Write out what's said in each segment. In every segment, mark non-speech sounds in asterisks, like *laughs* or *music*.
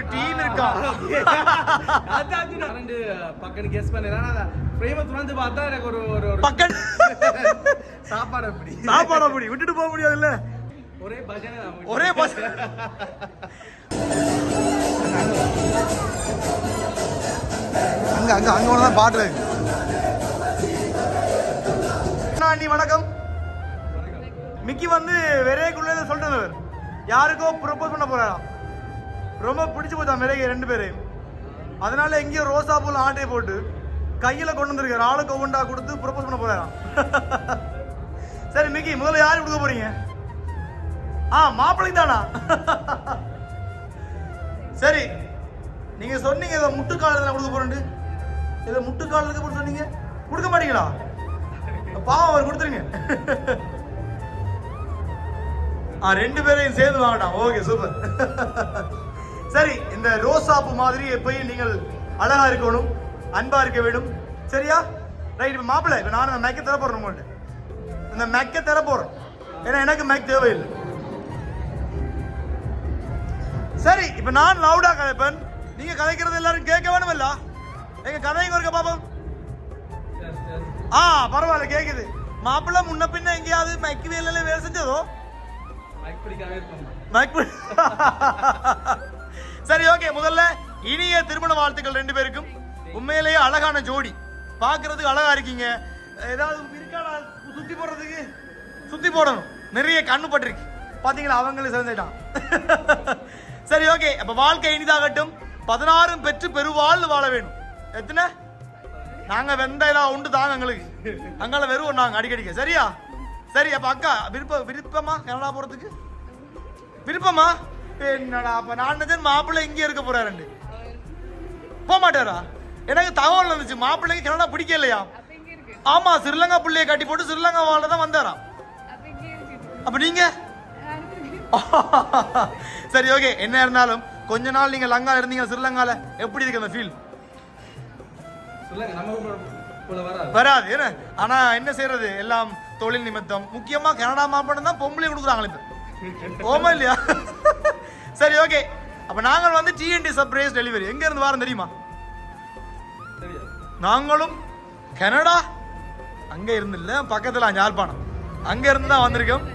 ஒரு டீம் இருக்கா? அதான் ரெண்டு பக்கம் கெஸ் பண்ணேன் பிரேம துணந்து பார்த்தா எனக்கு ஒரு ஒரு பக்கத்து சாப்பாடு அப்படி. சாப்பாடு அப்படி. விட்டுட்டு போக முடியாதுல்ல ஒரே பஜனை. ஒரே பஸ் அங்க அங்க அங்க ஒன்று தான் பாட்டு அண்ணி வணக்கம். மிக்கி வந்து விரைக்குள்ள சொல்லிட்டு யாருக்கோ ப்ரொபோஸ் பண்ண போறாராம் ரொம்ப பிடிச்சி போச்சான் விரைக்கு ரெண்டு பேரையும். அதனால எங்கேயோ ரோசா பூல ஆட்டையை போட்டு கையில கொண்டு வந்திருக்காரு. ஆளுக்கு ஒவ்வொன்றா கொடுத்து ப்ரொபோஸ் பண்ண போறாராம் *laughs* சரி மிக்கி முதல்ல யார் கொடுக்க போறீங்க? ஆ மாப்பிள்ளை தானா? *laughs* சரி நீங்க சொன்னீங்க இதை முட்டுக்காலத்தில் கொடுக்க போறேன் இதை முட்டுக்காலத்துக்கு கொடுத்து சொன்னீங்க? கொடுக்க மாட்டீங்களா? பாவம் அவர் கொடுத்துருங்க. *laughs* ஆ ரெண்டு பேரையும் சேர்ந்து வாங்கடா. Okay super. சரி இந்த ரோசாப்பு மாதிரி எப்பயும் நீங்கள் அழகா இருக்கணும் அன்பா இருக்க வேண்டும். சரியா? ரைட் இப்போ மாப்பிள்ளை இப்போ நான் மேக்க தர போறேன் உங்கள்கிட்ட இந்த மேக்க தர போறேன். ஏன்னா எனக்கு மேக் தேவையில்லை. சரி இப்போ நான் லவுடா கதைப்பேன். நீங்க கதைக்கிறது எல்லாரும் கேட்க வேணுமில்ல? எங்க கதைங்க இருக்க பாப்போம்? ஆ பரவாயில்ல கேக்குது. மாப்பிள்ளை முன்ன பின்ன எங்கேயாவது மைக்கு வேலையில வேலை செஞ்சதோ? மைக் பிடிக்காம மைக் *laughs* சரி ஓகே முதல்ல இனிய திருமண வாழ்த்துக்கள் ரெண்டு பேருக்கும். உண்மையிலேயே அழகான ஜோடி. பார்க்கறதுக்கு அழகா இருக்கீங்க. ஏதாவது இருக்காடா சுத்தி போடுறதுக்கு? சுத்தி போடணும். நிறைய கண்ணு பட்டிருக்கு. பார்த்தீங்களா அவங்களும் சேர்ந்துட்டான். சரி ஓகே அப்போ வாழ்க்கை இனிதாகட்டும். பதினாறும் பெற்று பெருவாழ்வு வாழ வேணும். எத்தனை? நாங்க வெந்தையெல்லாம் உண்டு தாங்க எங்களுக்கு. அங்கால வெறுவோம் நாங்கள் அடிக்கடிக்க. சரியா? சரி அப்போ அக்கா விருப்ப விருப்பமா? கனடா போகிறதுக்கு விருப்பமா? என்னடா அப்ப? நான் மாப்பிள்ளை இங்கே இருக்க போறாரு போக மாட்டாரா எனக்கு தகவல் வந்துச்சு. மாப்பிள்ளைக்கு கனடா பிடிக்கலையா? இங்க இருக்கு ஆமா ஸ்ரீலங்கா பிள்ளைய கட்டி போட்டு ஸ்ரீலங்கா வாழ தான் வந்தாராம் அப்ப நீங்க? *laughs* சரி ஓகே என்ன இருந்தாலும் கொஞ்ச நாள் நீங்க லங்கால இருந்தீங்க ஸ்ரீலங்கால எப்படி இருக்கு அந்த ஃபீல் வராது. என்ன? ஆனா என்ன செய்யறது எல்லாம் தொழில் நிமித்தம். முக்கியமா கனடா மாப்பிள்ளை தான் பொம்பளை கொடுக்குறாங்களே இப்ப. ஓமா இல்லையா? சரி ஓகே அப்ப நாங்கள் வந்து டிஎன்டி சர்ப்ரைஸ் டெலிவரி எங்க இருந்து வாரம் தெரியுமா? நாங்களும் கனடா. அங்க இருந்து இல்ல பக்கத்துல யாழ்ப்பாணம். அங்க இருந்து தான் வந்திருக்கோம்.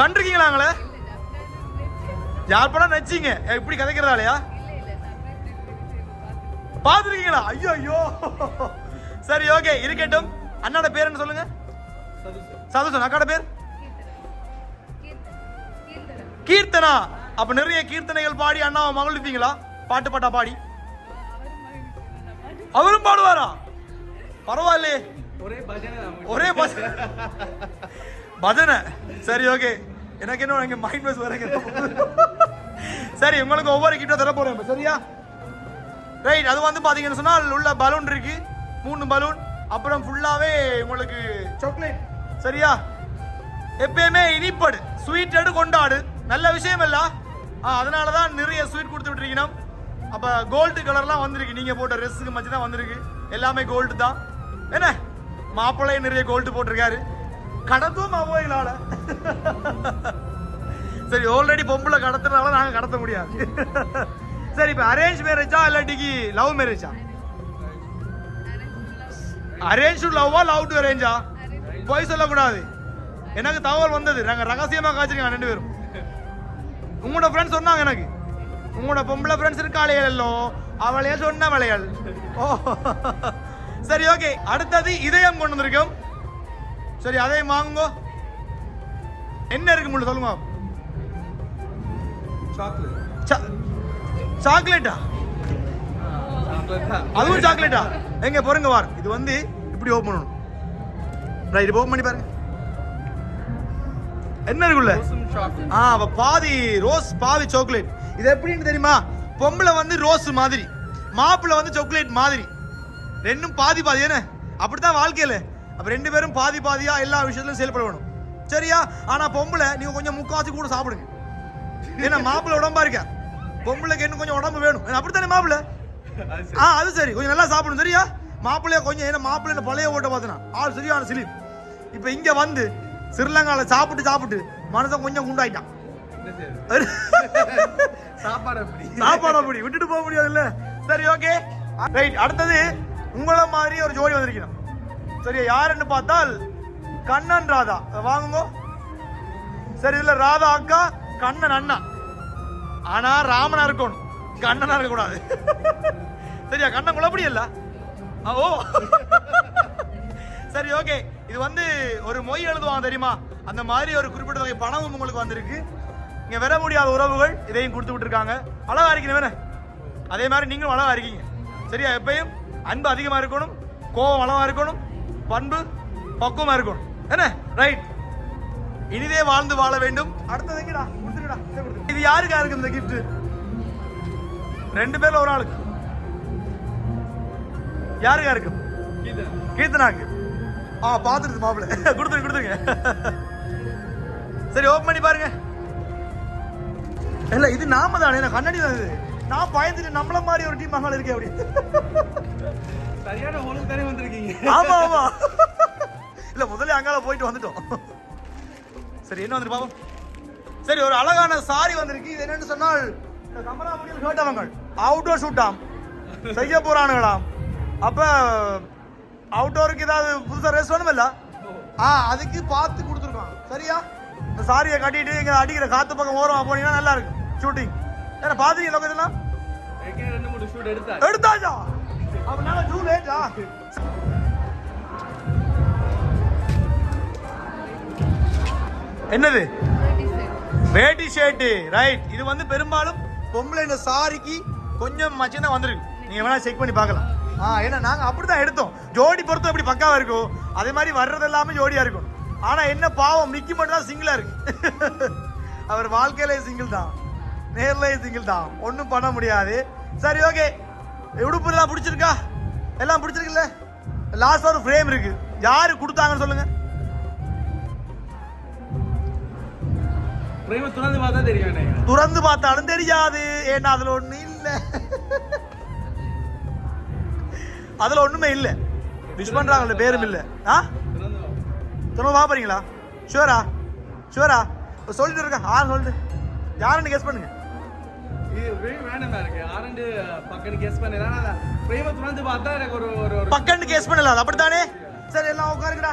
கண்டிருக்கீங்களாங்களே யாழ்ப்பாணம் நச்சிங்க. எப்படி கதைக்கிறதாலையா இல்ல இல்ல சர்ப்ரைஸ் பாத்துருக்கீங்களா ஐயோ ஐயோ. சரி ஓகே இருக்கட்டும். அண்ணாட பேர் என்ன சொல்லுங்க? சது சார் சதோஷன் அக்காட பேர் கீர்த்தனா. அப்ப நிறைய கீர்த்தனைகள் பாடி அண்ணாவை மகிழ்விப்பீங்களா? பாட்டு பாட்டா பாடி. அவரும் பாடுவாரா? பரவாயில்லையே. ஒரே பஜனை பஜனை. சரி ஓகே எனக்கு என்ன இங்க மைண்ட் வாஷ் வரங்க சரி உங்களுக்கு ஒவ்வொரு கிட்ட தர போறேன் சரியா? ரைட் அது வந்து பாத்தீங்கன்னு சொன்னால் உள்ள பலூன் இருக்கு. மூணு பலூன் அப்புறம் ஃபுல்லாவே உங்களுக்கு சாக்லேட் சரியா? எப்பயுமே இனிப்படு. ஸ்வீட் எடு கொண்டாடு. நல்ல விஷயம் இல்ல? ஆ, அதனால தான் நிறைய ஸ்வீட் கொடுத்து விட்டுருக்கணும் அப்போ கோல்டு கலர்லாம் வந்திருக்கு. நீங்கள் போட்ட ட்ரெஸ்ஸுக்கு மச்சி தான் வந்திருக்கு. எல்லாமே கோல்டு தான். என்ன? மாப்பிள்ளையும் நிறைய கோல்டு போட்டிருக்காரு. கடத்தும் அவ்வைகளால சரி ஆல்ரெடி பொம்பளை கடத்துறதுனால நாங்கள் கடத்த முடியாது. சரி இப்போ அரேஞ்ச் மேரேஜா இல்லாட்டிக்கு லவ் மேரேஜா அரேஞ்ச் டு லவ்வா லவ் டு அரேஞ்சா போய் சொல்லக்கூடாது. எனக்கு தகவல் வந்தது. நாங்கள் ரகசியமாக காய்ச்சிருக்கோம் ரெண்டு பேரும். உங்களோட ஃப்ரெண்ட்ஸ் சொன்னாங்க எனக்கு. உங்களோட பொம்பளை ஃப்ரெண்ட்ஸ் இருக்காளையல்லோ அவளையே சொன்னவளையல் ஓ. சரி ஓகே அடுத்தது இதயம் கொண்டு வந்திருக்கோம். சரி அதையும் வாங்குங்க. என்ன இருக்கு முள்ள சொல்லுங்க. சாக்லேட் சாக்லேட்டா. அதுவும் சாக்லேட்டா எங்க பொறுங்க வார். இது வந்து இப்படி ஓப்பன் பண்ணணும். ரைட் ஓப்பன் பண்ணி பாருங்க. என்ன இருக்குள்ள. ஆ அப்ப பாதி ரோஸ் பாதி சாக்லேட் இது எப்படின்னு தெரியுமா? பொம்பளை வந்து ரோஸ் மாதிரி மாப்பிள்ளை வந்து சாக்லேட் மாதிரி. ரெண்டும் பாதி பாதி என்ன? அப்படித்தான் வாழ்க்கையில. அப்ப ரெண்டு பேரும் பாதி பாதியா எல்லா விஷயத்திலும் செயல்பட வேணும். சரியா? ஆனா பொம்பளை நீங்க கொஞ்சம் முக்காவாசி கூட சாப்பிடுங்க. ஏன்னா மாப்பிள்ளை உடம்பா இருக்க? பொம்பளைக்கு இன்னும் கொஞ்சம் உடம்பு வேணும். அப்படித்தானே மாப்பிள்ளை. ஆ அது சரி. கொஞ்சம் நல்லா சாப்பிடணும் சரியா? மாப்பிள்ளைய கொஞ்சம் ஏன்னா மாப்பிள்ளை பழைய ஓட்ட பார்த்தனா. ஆள் சரியான சிலிம் இப்போ இங்க வந்து ஸ்ரீலங்கால சாப்பிட்டு சாப்பிட்டு மனசன் கொஞ்சம் குண்டாயிட்டான். *laughs* சாப்பாடு அப்படி சாப்பாடு அப்படி. விட்டுட்டு போக முடியாதுல்ல சரி ஓகே ரைட் அடுத்தது உங்கள மாதிரி ஒரு ஜோடி வந்திருக்கணும். சரியா? யாருன்னு பார்த்தால் கண்ணன் ராதா. வாங்குங்க. சரி இதுல ராதா அக்கா கண்ணன் அண்ணா. ஆனா ராமனா இருக்கணும். கண்ணனா இருக்க கூடாது *laughs* சரியா? கண்ணன் குழப்படி இல்ல. ஓ. *laughs* சரி ஓகே இது வந்து ஒரு மொய் எழுதுவாங்க தெரியுமா? அந்த மாதிரி ஒரு குறிப்பிட்ட வகை பணமும் உங்களுக்கு வந்திருக்கு. இங்க வர முடியாத உறவுகள் இதையும் கொடுத்து விட்டுருக்காங்க. அழகா இருக்கீங்க வேணே அதே மாதிரி நீங்களும் அழகா இருக்கீங்க. சரியா? எப்பயும் அன்பு அதிகமா இருக்கணும் கோபம் அளவா இருக்கணும் பண்பு பக்குவமா இருக்கணும். என்ன? ரைட் இனிதே வாழ்ந்து வாழ வேண்டும். அடுத்தது எங்கடா? இதை யாருக்கா இருக்கு இந்த gift? ரெண்டு பேர்ல ஒரு ஆளுக்கு. யாருக்கா இருக்கும் கீதா கீர்த்தனாக்கு ஆ பாத்துருது மாப்பிள்ள கொடுத்துருங்க கொடுத்துருங்க. சரி ஓப்பன் பண்ணி பாருங்க. இல்ல இது நாம தானே நான் கண்ணாடி தான் இது. நான் பயந்துட்டு நம்மள மாதிரி ஒரு டீம் மகள் இருக்கே அப்படி சரியான ஹோலுக்கு தானே வந்திருக்கீங்க. ஆமா ஆமா. இல்ல முதல்ல அங்கால போயிட்டு வந்துட்டோம். சரி என்ன வந்துட்டு பாப்போம். சரி ஒரு அழகான சாரி வந்திருக்கு. இது என்னன்னு சொன்னால் இந்த கமலாபுரியில் கேட்டவங்க. அவுட்டோர் ஷூட்டாம் செய்ய போறானுங்களாம். அப்ப அவுட்டோருக்கு ஏதாவது புதுசா ரெஸ்ட் வேணுமில்ல? ஆ அதுக்கு பார்த்து கொடுத்துருக்கோம் சரியா? இந்த சாரியை கட்டிட்டு இங்க அடிக்கிற காத்து பக்கம் ஓரமா போனீங்கன்னா நல்லா இருக்கும். ஷூட்டிங் ஏன்னா பாத்தீங்க லொக்கேஷன்லாம் ஏற்கனவே ரெண்டு மூணு ஷூட் எடுத்தா? எடுத்தாச்சா? அப்படினால டூ லேட்டா என்னது? வேட்டி ஷர்ட் ரைட் இது வந்து பெரும்பாலும் பொம்பளை இந்த சாரிக்கு கொஞ்சம் மச்சினா வந்திருக்கு. நீங்க வேணா செக் பண்ணி பார்க்கலாம். ஆ ஏன்னா நாங்க அப்படிதான் எடுத்தோம். ஜோடி பொறுத்தும் எப்படி பக்காவா இருக்கும் அதே மாதிரி வர்றது எல்லாமே ஜோடியா இருக்கும். ஆனா என்ன பாவம் மிக்கி மட்டும் தான் சிங்கிளா இருக்கு. *laughs* அவர் வாழ்க்கையில சிங்கிள் தான். நேர்ல சிங்கிள் தான். ஒன்றும் பண்ண முடியாது. சரி ஓகே உடுப்பு எல்லாம் பிடிச்சிருக்கா? எல்லாம் பிடிச்சிருக்குல்ல? லாஸ்ட் ஒரு ஃப்ரேம் இருக்கு. யாரு கொடுத்தாங்கன்னு சொல்லுங்க. துறந்து பார்த்தா தெரியாது. ஏன்னா அதுல ஒண்ணு இல்ல. *laughs* அதுல ஒண்ணுமே இல்ல. விஷ் பண்றாங்கல்ல பேரும் இல்ல. ஆ. துறந்து பாப்பறீங்களா ஷுவரா ஷுவரா சொல்லிட்டு இருக்கேன். ஆ சொல்லிட்டு யாருன்னு கெஸ் பண்ணுங்க. பக்கன்னு கெஸ் பண்ணல. அப்படித்தானே? சரி எல்லாம் உட்காருங்கடா.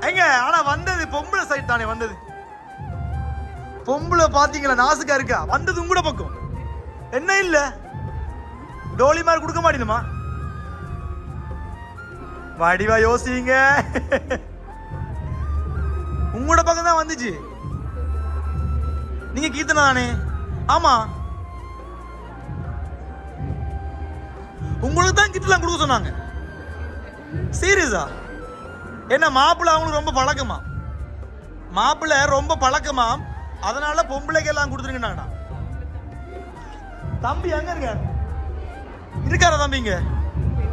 எங்க? ஆனா வந்தது பொம்பளை சைட் தானே வந்தது. பொம்பளை பாத்தீங்களா? நாசுக்கா இருக்கா? வந்தது உங்களோட பக்கம். என்ன இல்ல? டோலி மாதிரி கொடுக்க மாட்டேங்குமா வடிவா யோசிங்க. உங்களோட பக்கம் தான் வந்துச்சு. நீங்க கீர்த்தனா தானே? ஆமா. உங்களுக்கு தான் கிஃப்ட்லாம் கொடுக்க சொன்னாங்க. சீரியஸா? என்ன மாப்பிள்ளை அவங்களுக்கு ரொம்ப பழக்கமா? மாப்பிள்ளை ரொம்ப பழக்கமா? அதனால பொம்பளைக்கு எல்லாம் கொடுத்துருங்கண்ணா தம்பி எங்க இருக்க இருக்காரா தம்பிங்க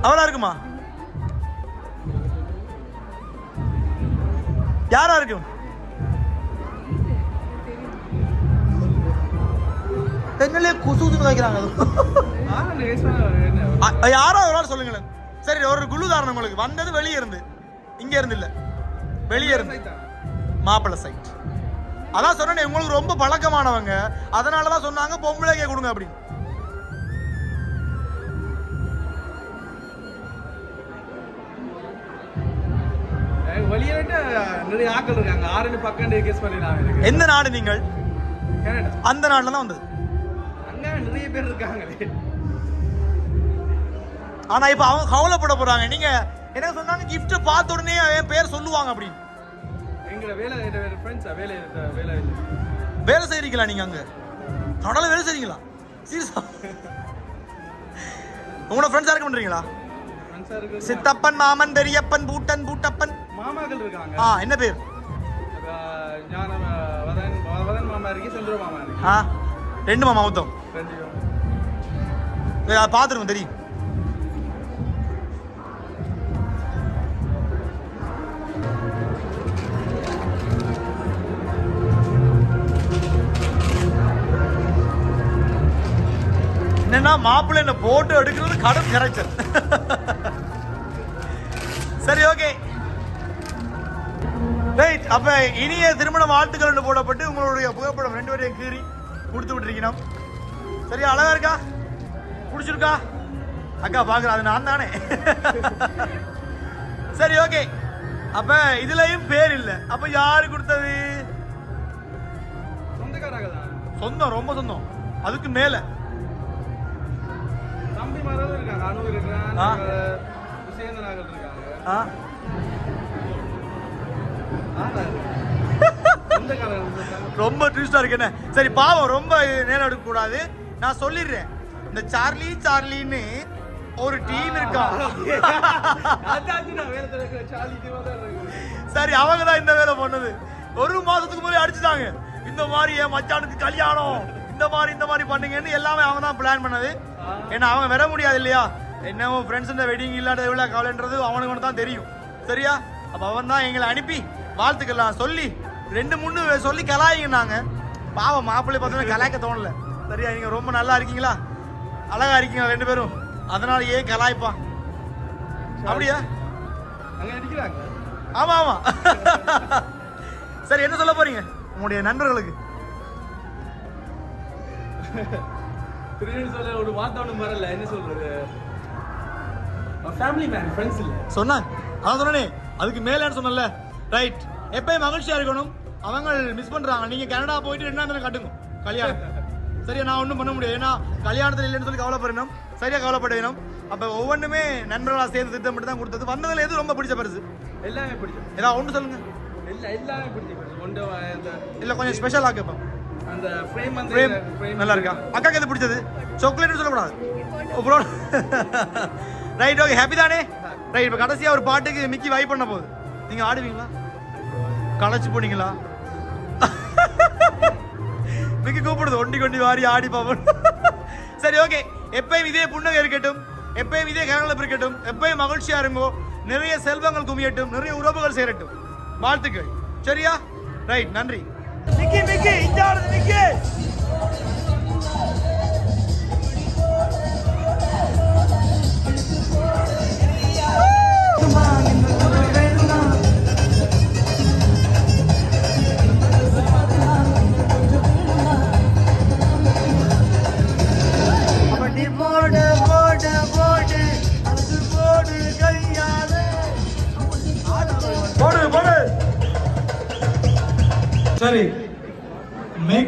அவளா இருக்குமா? யாரா இருக்கும் குசுன்னு அது கெஸ் பண்ண என்ன அ- யாரோ ஒரு ஆள் சொல்லுங்களேன். சரி ஒரு குழு தாரணம் உங்களுக்கு. வந்தது வெளியே இருந்து. இங்க இருந்து இல்ல. வெளியே இருந்து. மாப்பிள்ளை சைட். அதான் சொன்னேனே உங்களுக்கு ரொம்ப பழக்கமானவங்க. அதனால தான் சொன்னாங்க பொம்பளைக்கே கொடுங்க அப்படின்னு. நிறைய ஆட்கள் இருக்காங்க. ஆரண்டு பக்கண்டு கெஸ் பண்ணிடலாம் எனக்கு. எந்த நாடு நீங்கள்? கனடா. அந்த நாட்டில் தான் வந்தது. அங்க நிறைய பேர் இருக்காங்களே. ஆனா இப்ப அவங்க கவலைப்பட போறாங்க. நீங்க என்ன சொன்னாங்க? gift பார்த்த உடனே என் பேர் சொல்லுவாங்க அப்படின்னு. வேலை ஃப்ரெண்ட்ஸா வேலை வேலை வேலை செய்றீங்களா நீங்க அங்க? கடல வேலை செய்றீங்களா? சீரியஸா உங்களோட ஃப்ரெண்ட்ஸா இருக்க பண்றீங்களா? ஃப்ரெண்ட்ஸா இருக்கு சித்தப்பன் மாமன் பெரியப்பன் பூட்டன் பூட்டப்பன். மாமாக்கள் இருக்காங்க. ஆ என்ன பேர்? ஞான வதன் வதன் மாமா இருக்கு செந்தூர மாமா இருக்கு. ஆ ரெண்டு மாமா மொத்தம். ரெண்டு பார்த்துருங்க தெரியும். என்னன்னா மாப்பிள்ளை என்ன போட்டோ எடுக்கிறது கடும் கரைச்சல். சரி ஓகே ரைட் அப்ப இனிய திருமண வாழ்த்துக்கள் என்று போடப்பட்டு உங்களுடைய புகைப்படம் ரெண்டு பேரையும் கீறி கொடுத்து விட்டுருக்கணும் சரியா அழகா இருக்கா? பிடிச்சிருக்கா? அக்கா பாக்குறா அது நான் தானே. *laughs* சரி ஓகே அப்ப இதுலயும் பேர் இல்ல. அப்ப யாரு கொடுத்தது? சொந்தம் ரொம்ப சொந்தம். அதுக்கு மேல. தம்பி மாதிரி இருக்காங்க. அனு இருக்கிறான். ஆ. சேந்தனாகள் இருக்காங்க. ரொம்ப ட்விஸ்டா இருக்கு. என்ன? சரி பாவம் ரொம்ப நேரம் எடுக்க கூடாது நான் சொல்லிடுறேன். இந்த சார்லி சார்லின்னு ஒரு டீம் இருக்கான் சரி அவங்க தான் இந்த வேலை பண்ணது. ஒரு மாசத்துக்கு முன்னாடி அடிச்சுட்டாங்க. இந்த மாதிரி என் மச்சானுக்கு கல்யாணம். இந்த மாதிரி இந்த மாதிரி பண்ணுங்கன்னு எல்லாமே அவன் தான் பிளான் பண்ணது. ஏன்னா அவங்க வர முடியாது இல்லையா? என்ன ஃப்ரெண்ட்ஸ் இந்த வெட்டிங் இல்லாத எவ்வளோ கவலைன்றது அவனுக்கு ஒன்று தான் தெரியும். சரியா? அப்போ அவன் தான் எங்களை அனுப்பி வாழ்த்துக்கலாம் சொல்லி ரெண்டு மூணு சொல்லி கலாயிங்கன்னாங்க பாவம் மாப்பிள்ளை பார்த்தோன்னா கலாய்க்க தோணல. சரியா நீங்கள் ரொம்ப நல்லா இருக்கீங்களா? அழகா இருக்கீங்களா ரெண்டு பேரும்? அதனால ஏன் கலாய்ப்பான்? அப்படியா? ஆமா ஆமா. சரி என்ன சொல்ல போறீங்க? உங்களுடைய நண்பர்களுக்கு. சொல்ல ஒரு வார்த்தை ஒன்றும் வரல. என்ன சொல்றது? ஃபேமிலி மேன் ஃப்ரெண்ட்ஸ் இல்ல. சொன்னாங்க அதான் சொன்னனே. அதுக்கு மேலேன்னு சொன்னல ரைட் எப்பயும் மகிழ்ச்சியா இருக்கணும். அவங்க மிஸ் பண்றாங்க. நீங்க கனடா போயிட்டு ரெண்டாம் தடவை கட்டுங்க. கல்யாணம். சரியா நான் ஒன்றும் பண்ண முடியாது. ஏன்னா கல்யாணத்தில் இல்லைன்னு சொல்லி கவலைப்படணும். சரியா கவலைப்பட வேணும். அப்போ ஒவ்வொன்றுமே நண்பர்களாக சேர்ந்து திட்டமிட்டு தான் கொடுத்தது. வந்ததுல எது ரொம்ப பிடிச்ச பரிசு? எல்லாமே பிடிச்சது ஏதாவது ஒன்று சொல்லுங்க. எல்லா எல்லாமே பிடிச்சது ஒன்று இல்லை கொஞ்சம் ஸ்பெஷலாக கேட்போம் அந்த ஃப்ரேம் வந்து ஃப்ரேம் நல்லா இருக்கா? அக்காக்கு எது பிடிச்சது? சாக்லேட்னு சொல்லக்கூடாது? ரைட் ஓகே ஹாப்பி தானே? ரைட் இப்போ கடைசியாக ஒரு பாட்டுக்கு மிக்கி வைப் பண்ண போகுது. நீங்கள் ஆடுவீங்களா? களைச்சு போனீங்களா? மிக்க கூப்பிடுது ஒண்டி கொண்டி வாரி ஆடி பாப்போம். சரி ஓகே எப்பயும் இதே புன்னகை இருக்கட்டும். எப்பயும் இதே கரங்களப்பு இருக்கட்டும். எப்பயும் மகிழ்ச்சியா இருங்கோ. நிறைய செல்வங்கள் குமியட்டும். நிறைய உறவுகள் சேரட்டும். வாழ்த்துக்கள். சரியா? ரைட் நன்றி. மிக்கி மிக்கி இங்க மிக்கி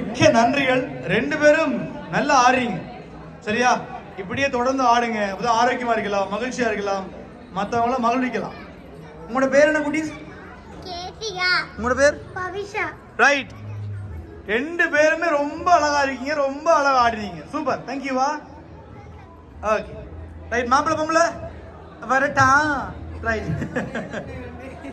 மிக்க நன்றிகள். ரெண்டு பேரும் நல்லா ஆடுறீங்க. சரியா? இப்படியே தொடர்ந்து ஆடுங்க. அப்பதான் ஆரோக்கியமா இருக்கலாம் மகிழ்ச்சியா இருக்கலாம். மற்றவங்கள மகிழ்விக்கலாம். உங்களோட பேர் என்ன குட்டீஸ் உங்களோட பேர்? ரைட் ரெண்டு பேருமே ரொம்ப அழகா இருக்கீங்க. ரொம்ப அழகா ஆடுறீங்க. சூப்பர் தேங்க்யூவா ஓகே ரைட் மாப்பிள்ளை பொம்பளை? வரட்டா. ரைட் *laughs*